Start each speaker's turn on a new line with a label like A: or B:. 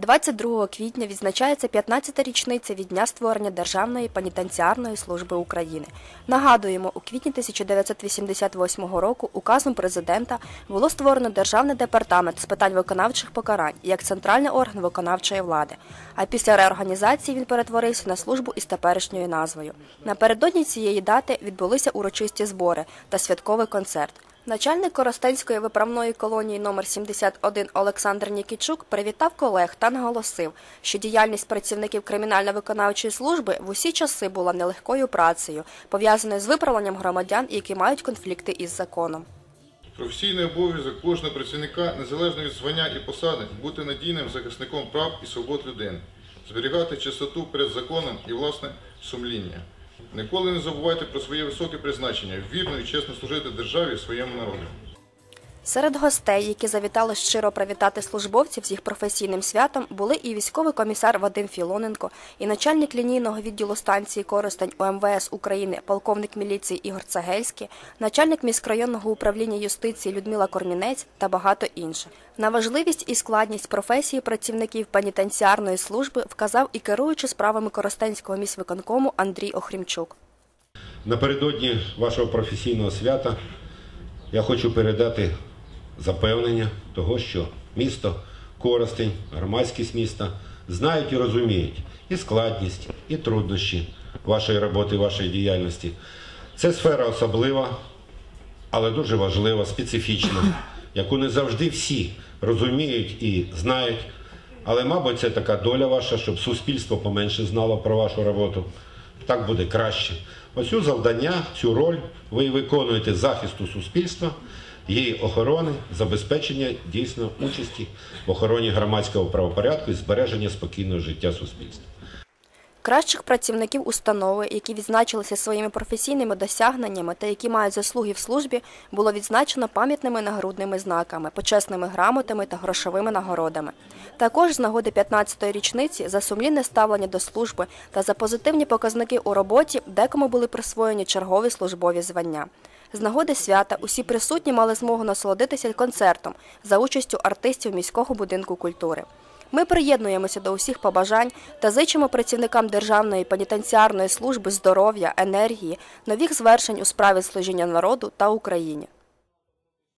A: 22 квітня відзначається 15-та річниця від дня створення Державної пенітенціарної служби України. Нагадуємо, у квітні 1988 року указом президента було створено Державний департамент з питань виконавчих покарань як центральний орган виконавчої влади. А після реорганізації він перетворився на службу із теперішньою назвою. Напередодні цієї дати відбулися урочисті збори та святковий концерт. Начальник Коростенської виправної колонії номер 71 Олександр Нікічук привітав колег та наголосив, що діяльність працівників кримінально-виконавчої служби в усі часи була нелегкою працею, пов'язаною з виправленням громадян, які мають конфлікти із законом.
B: Професійний обов'язок кожного працівника, незалежно від звання і посади, бути надійним захисником прав і свобод людини, зберігати чистоту перед законом і власне сумління. Ніколи не забувайте про своє високе призначення, вірно і чесно служити державі своєму народу.
A: Серед гостей, які завітали щиро привітати службовців з їх професійним святом, були і військовий комісар Вадим Філоненко, і начальник лінійного відділу станції Коростень УМВС України, полковник міліції Ігор Цагельський, начальник міськрайонного управління юстиції Людмила Кормінець та багато інших. На важливість і складність професії працівників пенітенціарної служби вказав і керуючий справами Коростенського міськвиконкому Андрій Охрімчук.
C: Напередодні вашого професійного свята я хочу передати запевнення того, що місто Коростень, громадськість міста знають і розуміють і складність, і труднощі вашої роботи, вашої діяльності. Це сфера особлива, але дуже важлива, специфічна, яку не завжди всі розуміють і знають. Але, мабуть, це така доля ваша, щоб суспільство поменше знало про вашу роботу. Так буде краще. Оцю завдання, цю роль ви виконуєте захисту суспільства, її охорони, забезпечення дійсно участі в охороні громадського правопорядку і збереження спокійного життя суспільства.
A: Кращих працівників установи, які відзначилися своїми професійними досягненнями та які мають заслуги в службі, було відзначено пам'ятними нагрудними знаками, почесними грамотами та грошовими нагородами. Також з нагоди 15-ї річниці за сумлінне ставлення до служби та за позитивні показники у роботі декому були присвоєні чергові службові звання. З нагоди свята усі присутні мали змогу насолодитися концертом за участю артистів міського будинку культури. Ми приєднуємося до усіх побажань та зичимо працівникам Державної пенітенціарної служби здоров'я, енергії, нових звершень у справі служіння народу та Україні.